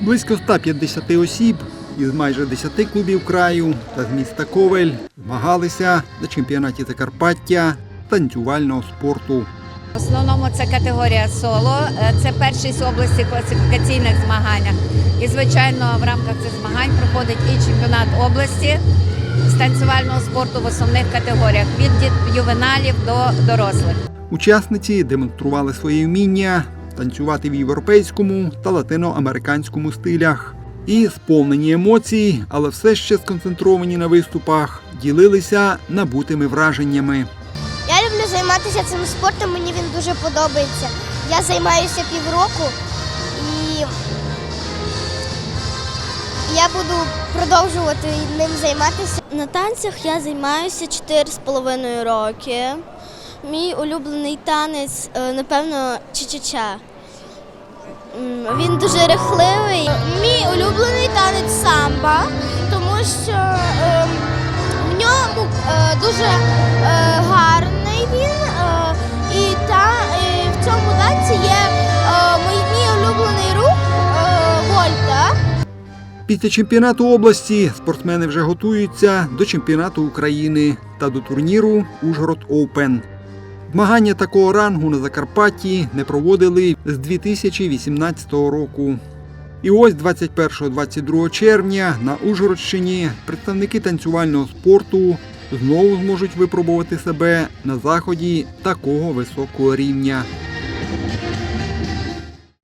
Близько 150 осіб із майже 10 клубів краю та з міста Ковель змагалися на чемпіонаті Закарпаття танцювального спорту. В основному це категорія соло. Е, Це перший з області класифікаційних змаганнях. І, звичайно, в рамках цих змагань проходить і чемпіонат області з танцювального спорту в основних категоріях від ювеналів до дорослих. Учасниці демонстрували своє вміння танцювати в європейському та латиноамериканському стилях. І сповнені емоцій, але все ще сконцентровані на виступах, ділилися набутими враженнями. Я люблю займатися цим спортом, мені він дуже подобається. Я займаюся півроку і я буду продовжувати ним займатися. На танцях я займаюся 4,5 роки. Мій улюблений танець, е, напевно, ча-ча-ча. Він дуже рихливий. Мій улюблений танець самба, тому що ем, в ньому е, дуже е, гарний він. і, і в цьому танці є мій, улюблений рух вольта. Після чемпіонату області спортсмени вже готуються до чемпіонату України та до турніру Ужгород Оупен. Змагання такого рангу на Закарпатті не проводили з 2018 року. І ось 21-22 червня на Ужгородщині представники танцювального спорту знову зможуть випробувати себе на заході такого високого рівня.